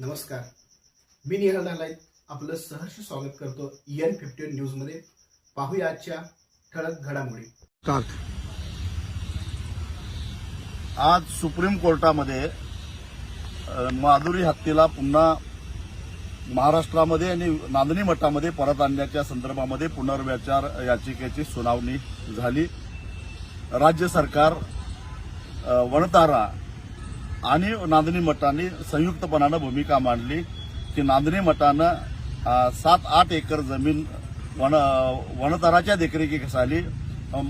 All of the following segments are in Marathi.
नमस्कार. मी निहाल नालायत आपलं सहर्ष स्वागत करतो एन फिफ्टीन न्यूजमध्ये. पाहूया आजच्या ठळक घडामोडी. आज सुप्रीम कोर्टामध्ये माधुरी हत्येला पुन्हा महाराष्ट्रामध्ये आणि नांदणी मठामध्ये परत आणण्याच्या संदर्भामध्ये पुनर्विचार याचिकेची सुनावणी झाली. राज्य सरकार वणतारा आणि नांदणी मठाने संयुक्तपणानं भूमिका मांडली की नांदणी मठानं सात आठ एकर जमीन वन वनतराच्या देखरेखीखाली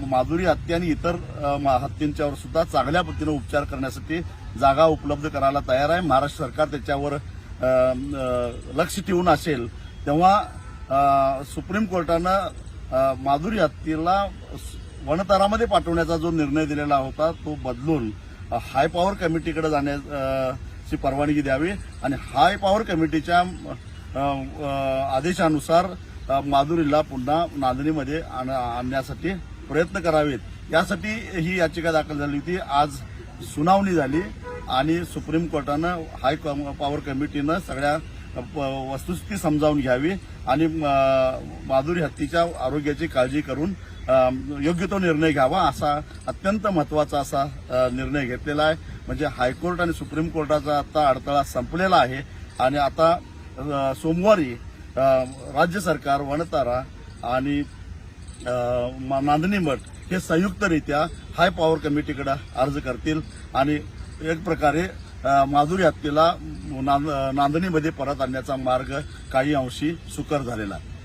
माधुरी हत्ती आणि इतर मा- हत्तींच्यावर सुद्धा चांगल्या पद्धतीनं उपचार करण्यासाठी जागा उपलब्ध करायला तयार आहे. महाराष्ट्र सरकार त्याच्यावर लक्ष ठेवून असेल तेव्हा सुप्रीम कोर्टानं माधुरी हत्तीला वनतरामध्ये पाठवण्याचा जो निर्णय दिलेला होता तो बदलून हाय पॉवर कमिटीकडे जाण्याची परवानगी द्यावी आणि हाय पॉवर कमिटीच्या आदेशानुसार माधुरीला पुन्हा नांदणीमध्ये आण- आणण्यासाठी प्रयत्न करावेत. यासाठी ही याचिका दाखल झाली होती. आज सुनावणी झाली आणि सुप्रीम कोर्टानं हाय कम- पॉवर कमिटीनं सगळ्या वस्तुस्थिती समजावून घ्यावी आणि माधुरी हत्तीच्या आरोग्याची काळजी करून योग्य तो निर्णय घ्यावा असा अत्यंत महत्त्वाचा असा निर्णय घेतलेला आहे. म्हणजे हायकोर्ट आणि सुप्रीम कोर्टाचा आता अडथळा संपलेला आहे आणि आता सोमवारी राज्य सरकार वणतारा आणि मा- नांदणी मठ हे संयुक्तरित्या हाय पॉवर कमिटीकडे अर्ज करतील आणि एक प्रकारे माधुरी हत्येला नांद- नांदणीमध्ये परत आणण्याचा मार्ग काही अंशी सुकर झालेला. आहे